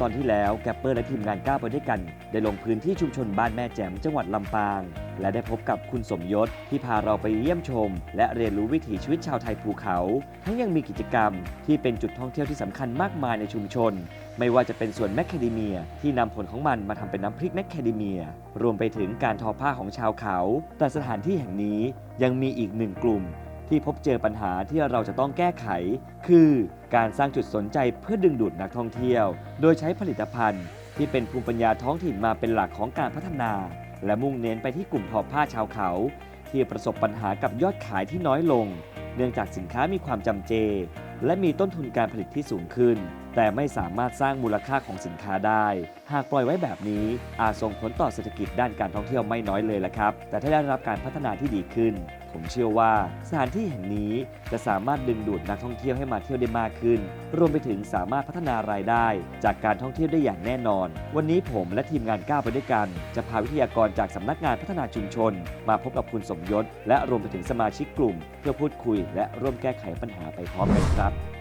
ตอนที่แล้วแกปเปอร์และทีมงานก้าวไปด้วยกัน ได้ลงพื้นที่ชุมชนบ้านแม่แจ่มจังหวัดลำปาง และได้พบกับคุณสมยศที่พาเราไปเยี่ยมชม และเรียนรู้วิถีชีวิตชาวไทยภูเขา ทั้งยังมีกิจกรรม ที่เป็นจุดท่องเที่ยวที่สำคัญมากมายในชุมชน ไม่ว่าจะเป็นสวนแมคแคเดเมีย ที่นำผลของมันมาทำเป็นน้ำพริกแมคแคเดเมีย รวมไปถึงการทอผ้าของชาวเขา แต่สถานที่แห่งนี้ยังมีอีกหนึ่งกลุ่ม ที่พบเจอปัญหาที่เราจะต้องแก้ไข คือการสร้างจุดสนใจเพื่อดึงดูดนักท่องเที่ยว โดยใช้ผลิตภัณฑ์ ที่เป็นภูมิปัญญาท้องถิ่นมาเป็นหลักของการพัฒนา และมุ่งเน้นไปที่กลุ่มทอผ้าชาวเขา ที่ประสบปัญหากับยอดขายที่น้อยลง เนื่องจากสินค้ามีความจำเจ และมีต้นทุนการผลิตที่สูงขึ้น แต่ไม่สามารถสร้างมูลค่าของสินค้าได้ หากปล่อยไว้แบบนี้ อาจส่งผลต่อเศรษฐกิจด้านการท่องเที่ยวไม่น้อยเลยละครับ แต่ถ้าได้รับการพัฒนาที่ดีขึ้น ผมเชื่อว่าสถานที่แห่งนี้จะสามารถดึงดูดนักท่องเที่ยวให้มาเที่ยวได้มากขึ้น รวมไปถึงสามารถพัฒนารายได้ จากการท่องเที่ยวได้อย่างแน่นอน วันนี้ผมและทีมงานก้าวไปด้วยกัน จะพาวิทยากรจากสำนักงานพัฒนาชุมชน มาพบกับคุณสมยศและรวมไปถึงสมาชิกกลุ่ม เพื่อพูดคุย และร่วมแก้ไขปัญหาไปพร้อมกันครับ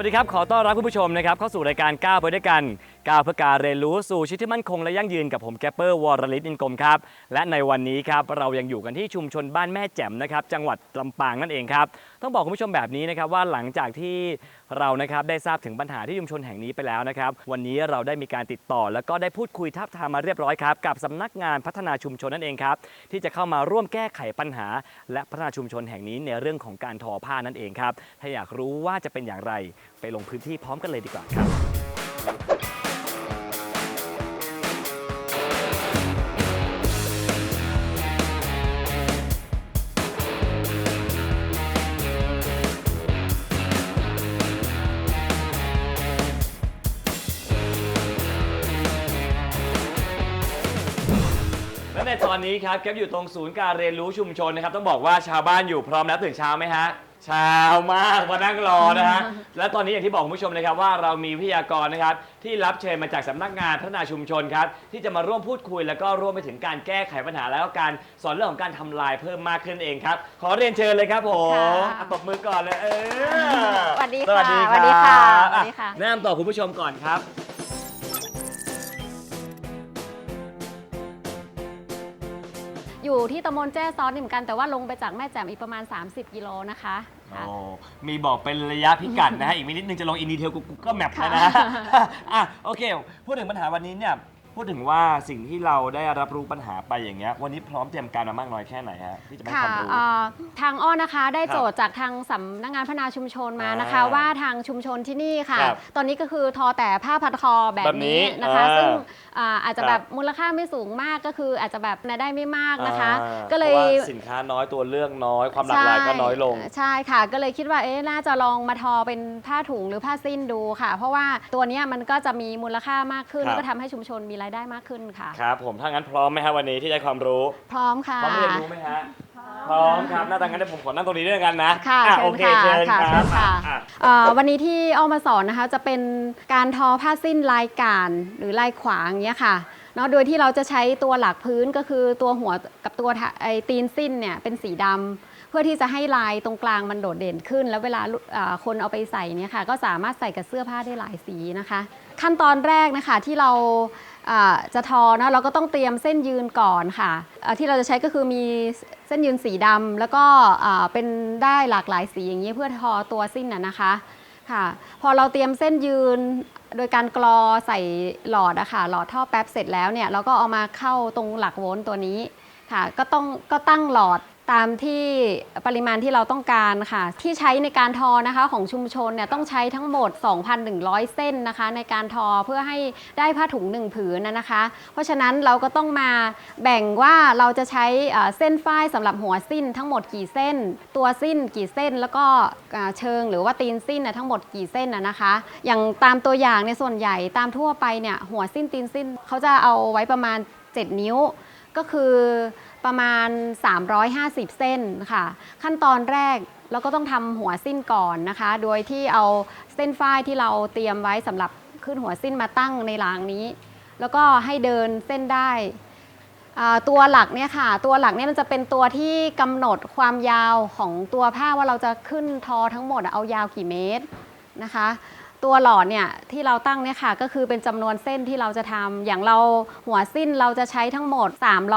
วัสดีครับ ขอต้อนรับคุณผู้ชมนะครับเข้าสู่รายการก้าวไปด้วยกัน ก้าวเพื่อการเรียนรู้สู่ชีวิตที่มั่นคงและยั่งยืนกับผมแกปเปอร์วรลิศอินกรมครับ และในวันนี้ครับเรายังอยู่กันที่ชุมชนบ้านแม่แจ่มนะครับ จังหวัดลำปางนั่นเองครับ ต้องบอกคุณผู้ชมแบบนี้นะครับว่าหลังจากที่เรานะครับได้ทราบถึงปัญหาที่ชุมชนแห่งนี้ไปแล้วนะครับ วันนี้เราได้มีการติดต่อ แล้วก็ได้พูดคุยทับทามมาเรียบร้อยครับกับสำนักงานพัฒนาชุมชนนั่นเองครับที่จะเข้ามาร่วมแก้ไขปัญหา และพัฒนาชุมชนแห่งนี้ในเรื่องของการทอผ้านั่นเองครับถ้าอยากรู้ว่าจะเป็นอย่างไรไปลงพื้นที่พร้อมกันเลยดีกว่าครับ อนนี้ครับแก๊ปอยู่ตรงศูนย์การเรียนรู้ชุมชนนะครับ ต้องบอกว่าชาวบ้านอยู่พร้อมแล้วตื่นเช้าไหมฮะเช้ามากมานั่งรอนะฮะและตอนนี้อย่างที่บอกคุณผู้ชมนะครับว่าเรามีวิทยากรนะครับที่รับเชิญมาจากสำนักงานพัฒนาชุมชนครับที่จะมาร่วมพูดคุย แล้วก็ร่วมไปถึงการแก้ไขปัญหาแล้วก็การสอนเรื่องของการทำลายเพิ่มมากขึ้นเองครับ ขอเรียนเชิญเลยครับผมค่ะ อะตบมือก่อนเลยเออสวัสดีสวัสดีค่ะสวัสดีค่ะรับสวัสดีค่ะ อ่แนะนำต่อคุณผู้ชมก่อนครับ อยู่ที่ตำบลแจ้ซ้อนนี่เหมือนกันแต่ว่าลงไปจากแม่แจ่มอีกประมาณ 30 กิโลนะคะค่ะ โอ้มีบอกเป็นระยะพิกัดนะฮะ อีกนิดนึงจะลงอินดีเทลกูก็แมปแล้วนะฮะอะโอเค พูดถึงปัญหาวันนี้เนี่ย พูดถึงว่าสิ่งที่เราได้รับรู้ปัญหาไปอย่างเงี้ยวันนี้พร้อมเตรียมการมามากน้อยแค่ไหนฮะที่จะให้ค่ะความรู้ เอ่อทางอ้อนะคะได้ครับโจทย์จากทางสำนักงานพัฒนาชุมชนมานะคะ อ่าว่าทางชุมชนที่นี่ค่ะ ครับตอนนี้ก็คือทอแต่ผ้าพันคอแบบแบบนี้นี้นะคะ อ่าซึ่งอ่าอาจจะครับ แบบมูลค่าไม่สูงมากก็คืออาจจะแบบรายได้ไม่มากนะคะ อ่าก็เลยพราะว่าสินค้าน้อยตัวเลือกน้อยความหลากหลายก็น้อยลง ใช่ใช่ค่ะ ก็เลยคิดว่าเอ๊ะน่าจะลองมาทอเป็นผ้าถุงหรือผ้าสิ้นดูค่ะ เพราะว่าตัวเนี้ยมันก็จะมีมูลค่ามากขึ้นครับก็ทำให้ชุมชนมีรายได้มากขึ้นค่ะ ครับผมถ้างั้นพร้อมไหมฮะวันนี้ที่จะให้ความรู้พร้อมค่ะ พร้อมเรียนรู้ไหมฮะพร้อมครับน่าจะงั้นเดี๋ยวผมขอนั่งตรงนี้ด้วยกันนะค่ะอ่เชิญโอเคค่ะเชิญค่ะคเชิรับญค่ะ อะ เอ่อวันนี้ที่อ้อมาสอนนะคะจะเป็นการทอผ้าสิ้นลายการ หรือลายขวางเนี้ยค่ะเนาะโดยที่เราจะใช้ตัวหลักพื้นก็คือตัวหัวกับตัวทะไอตีนสิ้นเนี่ยเป็นสีดำเพื่อที่จะให้ลายตรงกลางมันโดดเด่นขึ้น แล้วเวลาเอ่อคนเอาไปใส่เนี่ยค่ะก็สามารถใส่กับเสื้อผ้าได้หลายสีนะคะ ขั้นตอนแรกนะคะที่เราอ่า จะทอเนะเราก็ต้องเตรียมเส้นยืนก่อนค่ะที่เราจะใช้ก็คือมีเส้นยืนสีดำแล้วก็เป็นได้หลากหลายสีอย่างนี้เพื่อทอตัวสิ้นน่ะนะคะค่ะ พอเราเตรียมเส้นยืนโดยการกรอใส่หลอดอะค่ะหลอดท่อแป๊บเสร็จแล้วเนี่ยเราก็เอามาเข้าตรงหลักโวลต์ตัวนี้ค่ะ ก็ต้องก็ตั้งหลอด ตามที่ปริมาณที่เราต้องการค่ะ ที่ใช้ในการทอนะคะของชุมชนเนี่ยต้องใช้ทั้งหมด 2,100 เส้นนะคะ ในการทอเพื่อให้ได้ผ้าถุงหนึ่งผืนนะนะคะ เพราะฉะนั้นเราก็ต้องมาแบ่งว่าเราจะใช้เส้นฝ้ายสำหรับหัวสิ้นทั้งหมดกี่เส้น ตัวสิ้นกี่เส้นแล้วก็เชิงหรือว่าตีนสิ้นทั้งหมดกี่เส้นนะนะคะ อย่างตามตัวอย่างเนี่ยส่วนใหญ่ตามทั่วไปเนี่ยหัวสิ้นตีนสิ้นเขาจะเอาไว้ประมาณ 7 นิ้วก็คือ ประมาณ 350 เส้นค่ะ ขั้นตอนแรกเราก็ต้องทำหัวสิ้นก่อนนะคะ โดยที่เอาเส้นฝ้ายที่เราเตรียมไว้สำหรับขึ้นหัวสิ้นมาตั้งในรางนี้ แล้วก็ให้เดินเส้นได้ตัวหลักเนี่ยค่ะตัวหลักเนี่ยมันจะเป็นตัวที่กำหนดความยาวของตัวผ้าว่าเราจะขึ้นทอทั้งหมดเอายาวกี่เมตรนะคะ ตัวหลอดเนี่ยที่เราตั้งเนี่ยค่ะก็คือเป็นจำนวนเส้นที่เราจะทำอย่างเราหัวสิ้นเราจะใช้ทั้งหมด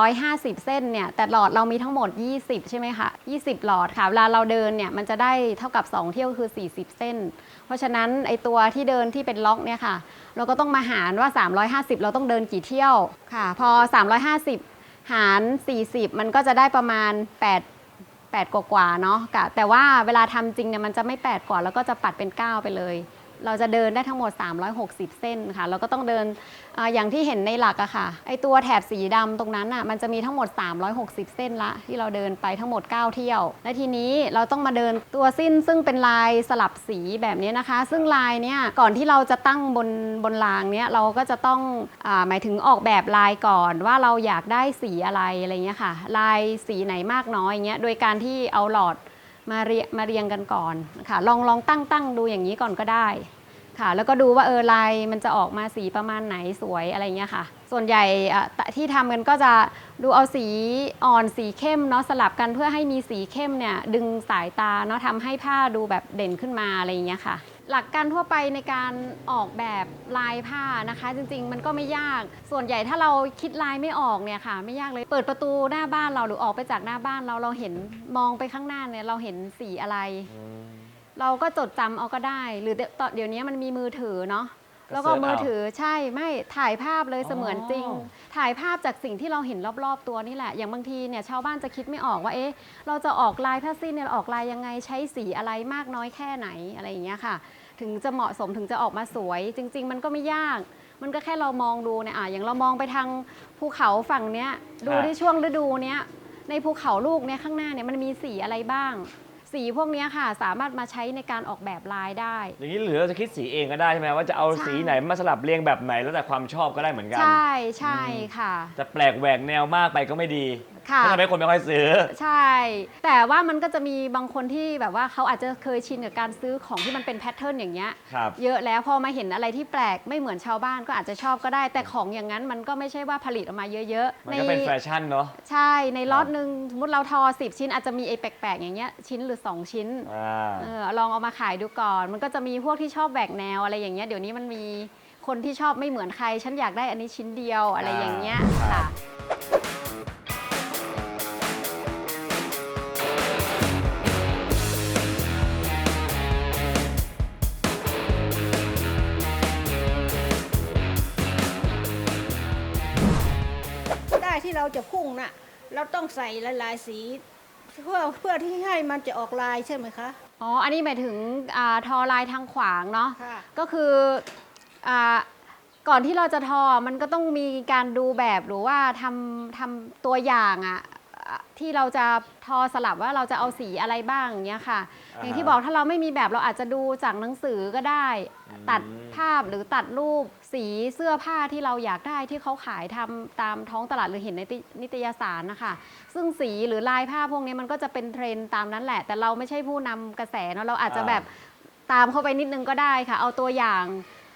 350 เส้นเนี่ยแต่หลอดเรามีทั้งหมด 20 ใช่ไหมคะ20 หลอดค่ะเวลาเราเดินเนี่ยมันจะได้เท่ากับ 2 เที่ยวคือ 40 เส้น เพราะฉะนั้นไอตัวที่เดินที่เป็นล็อกเนี่ยค่ะ เราก็ต้องมาหารว่า 350 เราต้องเดินกี่เที่ยวค่ะ พอ 350 หาร 40 มันก็จะได้ประมาณ 8 8 กว่าๆเนาะแต่ว่าเวลาทำจริงเนี่ยมันจะไม่ 8 กว่าแล้วก็จะปัดเป็น 9 ไปเลย เราจะเดินได้ทั้งหมด 360 เส้นค่ะ เราก็ต้องเดินออย่างที่เห็นในหลักอะค่ะ ไอตัวแถบสีดำตรงนั้นอะมันจะมีทั้งหมด 360 เส้นละ ที่เราเดินไปทั้งหมด 9 เที่ยว และทีนี้เราต้องมาเดินตัวสิ้นซึ่งเป็นลายสลับสีแบบนี้นะคะ ซึ่งลายเนี่ยก่อนที่เราจะตั้งบนบนรางเนี่ยเราก็จะต้องอหมายถึงออกแบบลายก่อนว่าเราอยากได้สีอะไรอะไรเงี้ยค่ะ ลายสีไหนมากน้อยอย่างเงี้ย โดยการที่เอาหลอด มาเรียมาเรียงกันก่อนค่ะลองลองตั้งตั้งดูอย่างนี้ก่อนก็ได้ค่ะ แล้วก็ดูว่าเออลายมันจะออกมาสีประมาณไหนสวยอะไรเงี้ยค่ะ ส่วนใหญ่ที่ทำกันก็จะดูเอาสีอ่อนสีเข้มเนาะสลับกันเพื่อให้มีสีเข้มเนี่ยดึงสายตาเนาะทำให้ผ้าดูแบบเด่นขึ้นมาอะไรอย่างเงี้ยค่ะ หลักการทั่วไปในการออกแบบลายผ้านะคะ จริงๆ มันก็ไม่ยาก ส่วนใหญ่ถ้าเราคิดลายไม่ออกเนี่ยค่ะ ไม่ยากเลยเปิดประตูหน้าบ้านเราหรือออกไปจากหน้าบ้านเราเราเห็นมองไปข้างหน้าเนี่ยเราเห็นสีอะไร เราก็จดจำเอาก็ได้ หรือเดี๋ยวตอนเดี๋ยวนี้มันมีมือถือเนาะก็ แล้วก็เสิร์ชเอามืมือถือใช่ไม่ถ่ายภาพเลยอ๋อเสมือนจริงถ่ายภาพจากสิ่งที่เราเห็นรอบๆตัวนี่แหละ อย่างบางทีเนี่ยชาวบ้านจะคิดไม่ออกว่าเอ๊ะเราจะออกลายผ้าสิ้นเนี่ยเราออกลายยังไงใช้สีอะไรมากน้อยแค่ไหนอะไรอย่างเงี้ยค่ะ ถึงจะเหมาะสมถึงจะออกมาสวย จริง ๆ มันก็ไม่ยาก มันก็แค่เรามองดูเนี่ยอะอย่างเรามองไปทางภูเขาฝั่งเนี้ยดูที่ช่วงฤดูเนี้ยในภูเขาลูกเนี่ยข้างหน้าเนี่ยมันมีสีอะไรบ้าง สีพวกเนี้ยค่ะ สามารถมาใช้ในการออกแบบลายได้ อย่างนี้หรือเราจะคิดสีเองก็ได้ใช่ไหมว่าจะเอาใช่สีไหนมาสลับเรียงแบบไหนแล้วแต่ความชอบก็ได้เหมือนกัน ใช่ใช่ค่ะ จะแปลกแหวกแนวมากไปก็ไม่ดี ค่ะเพราะทำให้คนไม่ค่อยซื้อ ใช่ แต่ว่ามันก็จะมีบางคนที่แบบว่าเขาอาจจะเคยชินกับการซื้อของที่มันเป็นแพทเทิร์นอย่างเงี้ย ครับ เยอะแล้วพอมาเห็นอะไรที่แปลกไม่เหมือนชาวบ้านก็อาจจะชอบก็ได้ แต่ของอย่างนั้นมันก็ไม่ใช่ว่าผลิตออกมาเยอะๆมันก็เป็นแฟชั่นเนาะ ใช่ในล็อตหนึ่งสมมติเราทอ 10 ชิ้นอาจจะมีไอ้แปลกๆอย่างเงี้ยชิ้นหรือ 2 ชิ้นอ่า เออลองเอามาขายดูก่อน มันก็จะมีพวกที่ชอบแบกแนวอะไรอย่างเงี้ยเดี๋ยวนี้มันมีคนที่ชอบไม่เหมือนใคร ฉันอยากได้อันนี้ชิ้นเดียวอะไรอย่างเงี้ยครัค่ะ เราจะพุ่งน่ะเราต้องใส่หลายๆสีเพื่อเพื่อที่ให้มันจะออกลายใช่ไหมคะ อ๋อ อันนี้หมายถึงอาทอลายทางขวางเนาะ ค่ะ ก็คืออาก่อนที่เราจะทอ มันก็ต้องมีการดูแบบหรือว่าทำทำตัวอย่างอะอะ ที่เราจะทอสลับว่าเราจะเอาสีอะไรบ้างอย่างเงี้ยค่ะ อ่าฮะอย่างที่บอกถ้าเราไม่มีแบบเราอาจจะดูจากหนังสือก็ได้ตัดภาพหรือตัดรูปสีเสื้อผ้าที่เราอยากได้ที่เขาขายทำตามท้องตลาดหรือเห็นในตินิตยสารนะคะ ซึ่งสีหรือลายผ้าพวกนี้มันก็จะเป็นเทรนด์ตามนั้นแหละ แต่เราไม่ใช่ผู้นำกระแสเนาะเราอาจจะอ่าแบบตามเข้าไปนิดนึงก็ได้ค่ะ เอาตัวอย่าง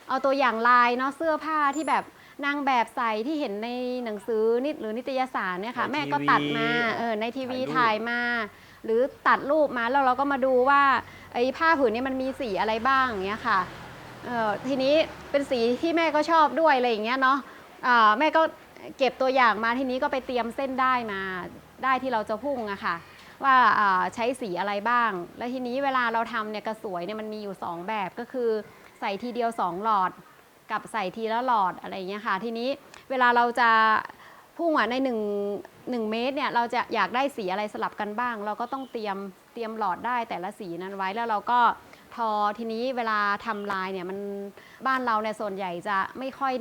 เอาตัวอย่างลายเนาะเสื้อผ้าที่แบบ นางแบบใส่ที่เห็นในหนังสือนิดหรือนิตยสารเนี่ยค่ะ ในแม่ก็ทีวีตัดมาเออในทีวีถ่ายรูปถ่ายมา หรือตัดรูปมาแล้วเราก็มาดูว่าไอ้ผ้าผืนนี้มันมีสีอะไรบ้างอย่างเงี้ยค่ะเออทีนี้เป็นสีที่แม่ก็ชอบด้วยอะไรอย่างเงี้ยเนาะอ่าแม่ก็เก็บตัวอย่างมาทีนี้ก็ไปเตรียมเส้นได้มาได้ที่เราจะพุ่งอะค่ะ ว่าอ่าใช้สีอะไรบ้าง แล้วทีนี้เวลาเราทำเนี่ยกระสวยเนี่ยมันมีอยู่ 2 แบบก็คือใส่ทีเดียว 2 หลอด กับใส่ทีละหลอดอะไรอย่างเงี้ยค่ะ ทีนี้เวลาเราจะพุ่งอะใน1 1เมตรเนี่ยเราจะอยากได้สีอะไรสลับกันบ้าง เราก็ต้องเตรียมเตรียมหลอดได้แต่ละสีนั้นไว้แล้วเราก็ทอทีนี้เวลาทำลายเนี่ยมันบ้านเราเนี่ยส่วนใหญ่จะไม่ค่อย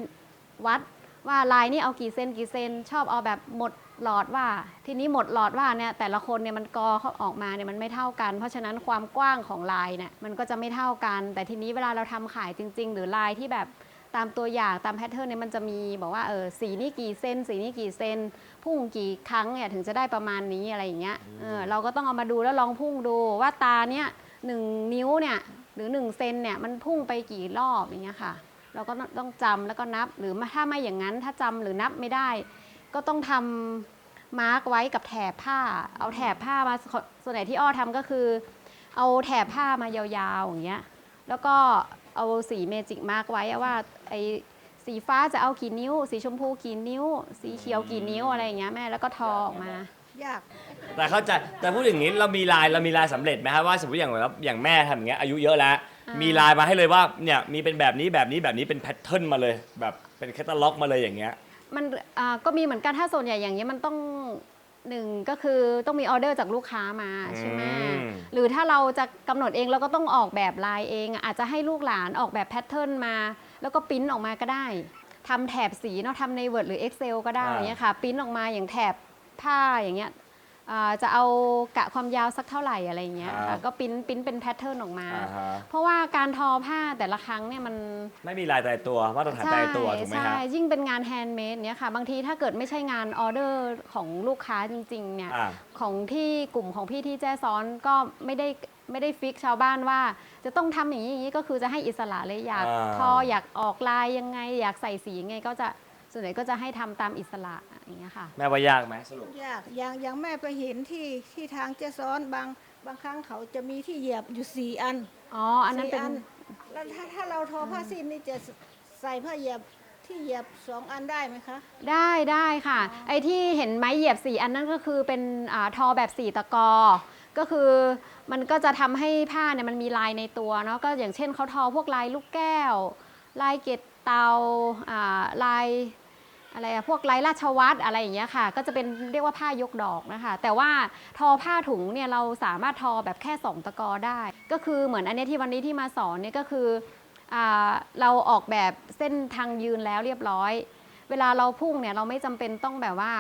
วัดว่าลายนี่เอากี่เซนกี่เซนชอบเอาแบบหมดหลอดว่า ทีนี้หมดหลอดว่าเนี่ยแต่ละคนเนี่ยมันกอเขาออกมาเนี่ยมันไม่เท่ากัน เพราะฉะนั้นความกว้างของลายเนี่ยมันก็จะไม่เท่ากัน แต่ทีนี้เวลาเราทำขายจริง ๆ หรือลายที่แบบ ตามตัวอย่างตามแพทเทิร์นเนี่ยมันจะมีบอกว่าเออสีนี่กี่เซนสีนี่กี่เซนพุ่งกี่ครั้งเนี่ยถึงจะได้ประมาณนี้อะไรอย่างเงี้ยเออเราก็ต้องเอามาดูแล้วลองพุ่งดูว่าตาเนี่ยหนึ่งนิ้วเนี่ยหรือ1เซนเนี่ยมันพุ่งไปกี่รอบอย่างเงี้ยค่ะ เราก็ต้องจำแล้วก็นับหรือถ้าไม่อย่างนั้นถ้าจำหรือนับไม่ได้ ก็ต้องทำมาร์กไว้กับแถบผ้า เอาแถบผ้ามาสส่วนไหนที่อ้อทำก็คือ เอาแถบผ้ามายาวๆอย่างเงี้ยแล้วก็ เอาสีเมจิกมาร์กไว้ว่าไอสีฟ้าจะเอากี่นิ้ว สีชมพูกี่นิ้ว สีเขียวกี่นิ้วอะไรอย่างเงี้ยแม่แล้วก็ทอออกมา ยาก แต่เข้าใจแต่พูดอย่างนี้เรามีลายเรามีลายสำเร็จไหมครับว่าสมมติอย่างแบบอย่างแม่ทำอย่างเงี้ยอายุเยอะแล้ว อ่ามี มีลายมาให้เลยว่าเนี่ยมีเป็นแบบนี้แบบนี้แบบนี้เป็นแพทเทิร์นมาเลย แบบเป็นแคตตาล็อกมาเลยอย่างเงี้ย มันอ่าก็มีเหมือนกันถ้าส่วนใหญ่อย่างเงี้ยมันต้อง หนึ่งก็คือต้องมีออเดอร์จากลูกค้ามาใช่ไหมอืม หรือถ้าเราจะกำหนดเองเราก็ต้องออกแบบลายเองอาจจะให้ลูกหลานออกแบบแพทเทิร์นมา แล้วก็ปริ้นออกมาก็ได้ทำแถบสีเนาะทำใน Word หรือ Excel ก็ได้อย่างเงี้ยค่ะปริ้นออกมาอย่างแถบผ้าอย่างเงี้ย อ่าจะเอากะความยาวสักเท่าไหร่อะไรอย่างเงี้ยครัค่ะบก็ปริ้นปริ้นเป็นแพทเทิร์นออกมา อ่าฮะเพราะว่าการทอผ้าแต่ละครั้งเนี่ยมันไม่มีลายตายตัวมาตรฐานตายตัวถูกไหมใช่ฮะยิ่งเป็นงานแฮนด์เมดเนี่ยค่ะ บางทีถ้าเกิดไม่ใช่งานออเดอร์ของลูกค้าจริงๆเนี่ย อ่า ของที่กลุ่มของพี่ที่แจ้ซ้อนก็ไม่ได้ไม่ได้ฟิกชาวบ้านว่า จะต้องทำอย่างนี้อย่างนี้ก็คือจะให้อิสระเลยอยากอ่า ทออยากออกลายยังไง อยากใส่สียังไงก็จะ ส่วนใหญ่ก็จะให้ทำตามอิสระอย่างเงี้ยค่ะ แม่ว่ายากไหมสรุป ยากอย่างอย่างแม่ไปเห็นที่ที่ทางเจซ้อนบางบางครั้งเขาจะมีที่เหยียบอยู่สี่อันอ๋อ อันนั้นเป็นสี่แล้วถ้าถ้าเราทอผ้าสิ้นนี่จะใส่ผ้าเหยียบที่เหยียบสองอันได้ไหมคะ ได้ได้ค่ะ ไอ้ที่เห็นไม้เหยียบสีอันนั้นก็คือเป็นอาทอแบบสีตะกอ ก็คือมันก็จะทำให้ผ้าเนี่ยมันมีลายในตัวเนาะก็อย่างเช่นเขาทอพวกลายลูกแก้ว ลายเกตเตาอ่าลาย อะไรอะพวกลายราชวัตรอะไรอย่างเงี้ยค่ะ ก็จะเป็นเรียกว่าผ้ายกดอกนะคะ แต่ว่าทอผ้าถุงเนี่ยเราสามารถทอแบบแค่สองตะกอได้ ก็คือเหมือนอันเนี้ยที่วันนี้ที่มาสอนเนี่ยก็คืออเราออกแบบเส้นทางยืนแล้วเรียบร้อย เวลาเราพุ่งเนี่ยเราไม่จำเป็นต้องแบบว่า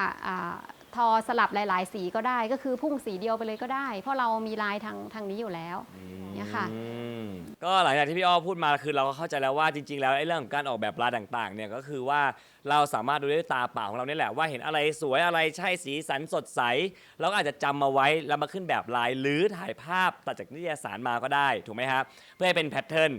ทอสลับหลาย ๆ สีก็ได้ ก็คือพุ่งสีเดียวไปเลยก็ได้ เพราะเรามีลายทางทางนี้อยู่แล้วเนี่ยค่ะ อืมก็หลังจากที่พี่อ้อพูดมาคือเราก็เข้าใจแล้วว่าจริง ๆ แล้วไอ้เรื่องของการออกแบบลายต่างๆเนี่ยก็คือว่าเราสามารถดูด้วยตาเปล่าของเราเนี่ยแหละว่าเห็นอะไรสวยอะไรใช่สีสันสดใสเราก็อาจจะจำมาไว้แล้วมาขึ้นแบบลายหรือถ่ายภาพตัดจากนิตยสารมาก็ได้ถูกไหมครับเพื่อให้เป็นแพทเทิร์น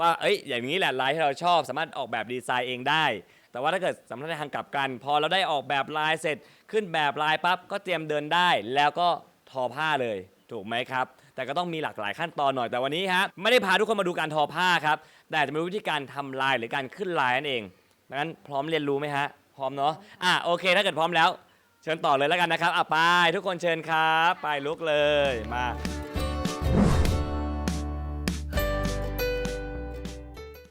ว่าเอ้ยอย่างนี้แหละลายที่เราชอบสามารถออกแบบดีไซน์เองได้ แต่ว่าถ้าเกิดสำหรับในทางกลับกัน พอเราได้ออกแบบลายเสร็จ ขึ้นแบบลายปั๊บก็เตรียมเดินได้ แล้วก็ทอผ้าเลย ถูกไหมครับ แต่ก็ต้องมีหลากหลายขั้นตอนหน่อยแต่วันนี้ฮะไม่ได้พาทุกคนมาดูการทอผ้าครับแต่จะเป็นวิธีการทำลายหรือการขึ้นลายนั่นเองดังนั้นพร้อมเรียนรู้ไหมฮะพร้อมเนาะอะโอเค ถ้าเกิดพร้อมแล้ว เชิญต่อเลยแล้วกันนะครับอะไปทุกคนเชิญครับ ไปลุกเลยมา